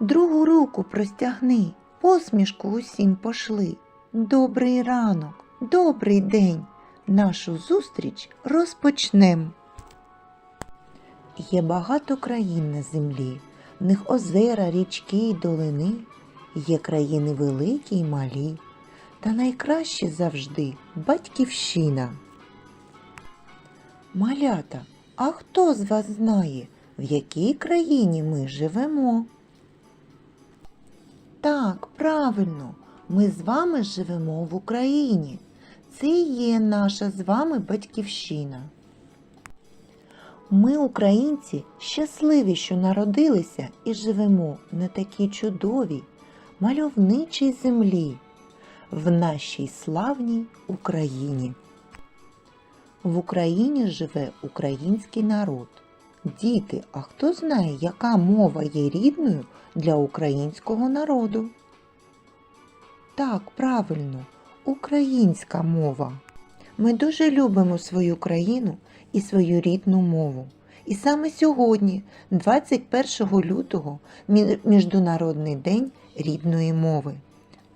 Другу руку простягни, посмішку усім пошли. Добрий ранок, добрий день. Нашу зустріч розпочнем. Є багато країн на землі, в них озера, річки й долини. Є країни великі й малі, та найкраще завжди батьківщина. Малята, а хто з вас знає, в якій країні ми живемо? Так, правильно, ми з вами живемо в Україні. Це є наша з вами батьківщина. Ми, українці, щасливі, що народилися і живемо на такій чудовій, мальовничій землі, в нашій славній Україні. В Україні живе український народ. Діти, а хто знає, яка мова є рідною для українського народу? Так, правильно, українська мова. Ми дуже любимо свою країну і свою рідну мову. І саме сьогодні, 21 лютого, Міжнародний день рідної мови.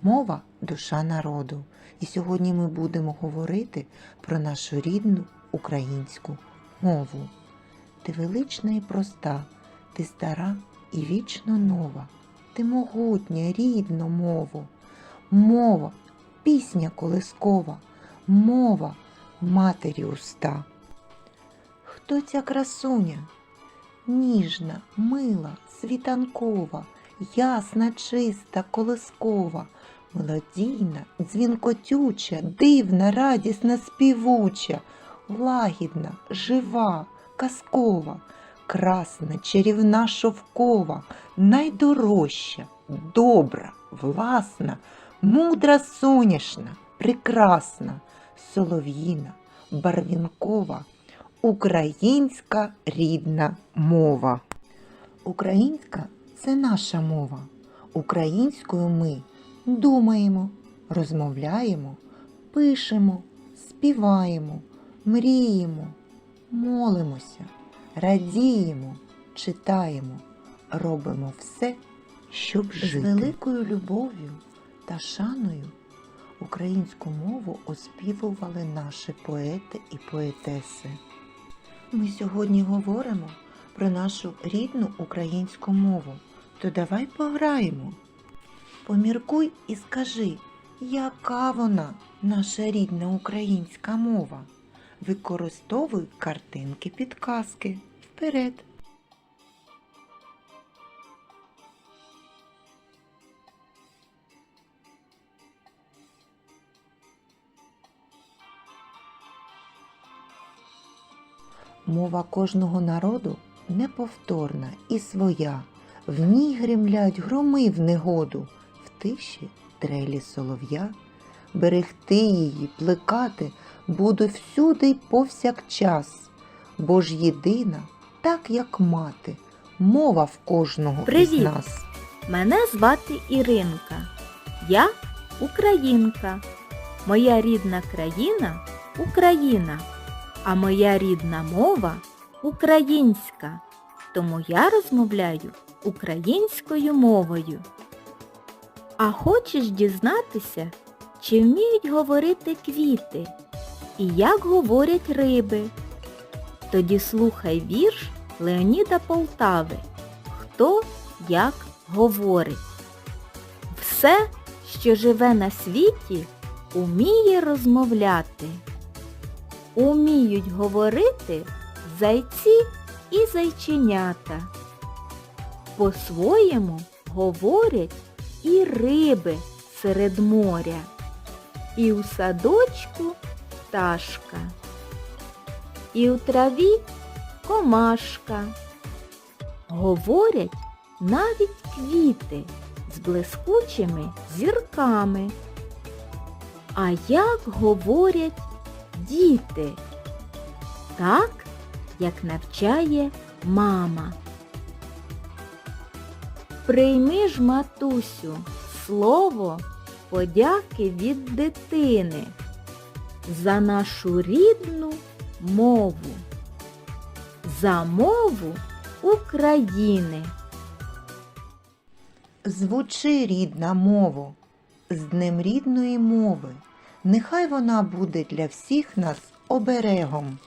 Мова душа народу. І сьогодні ми будемо говорити про нашу рідну українську мову. Ти велична і проста, ти стара і вічно нова, ти могутня, рідна мову, мова, пісня колискова, мова матері уста. Хто ця красуня? Ніжна, мила, світанкова, ясна, чиста, колискова, мелодійна, дзвінкотюча, дивна, радісна, співуча, лагідна, жива, казкова, красна, чарівна, шовкова, найдорожча, добра, власна, мудра, соняшна, прекрасна, солов'їна, барвінкова, українська рідна мова. Українська це наша мова. Українською ми думаємо, розмовляємо, пишемо, співаємо, мріємо, молимося, радіємо, читаємо, робимо все, щоб жити. З великою любов'ю та шаною українську мову оспівували наші поети і поетеси. Ми сьогодні говоримо про нашу рідну українську мову. То давай пограємо. Поміркуй і скажи, яка вона, наша рідна українська мова. Використовуй картинки підказки. Вперед! Мова кожного народу неповторна і своя. В ній гремлять громи в негоду, в тиші трелі солов'я. Берегти її, плекати буду всюди й повсякчас, бо ж єдина, так як мати, мова в кожного із Привіт! нас. Мене звати Іринка. Я українка. Моя рідна країна Україна, а моя рідна мова українська. Тому я розмовляю українською мовою. А хочеш дізнатися, чи вміють говорити квіти і як говорять риби? Тоді слухай вірш Леоніда Полтави. Хто як говорить. Все, що живе на світі, уміє розмовляти. Уміють говорити зайці і зайченята. По-своєму говорять і риби серед моря, і у садочку пташка, і у траві комашка. Говорять навіть квіти з блискучими зірками. А як говорять діти? Так, як навчає мама. Прийми ж, матусю, слово подяки від дитини за нашу рідну мову, за мову України. Звучи, рідна мова з Днем рідної мови. Нехай вона буде для всіх нас оберегом.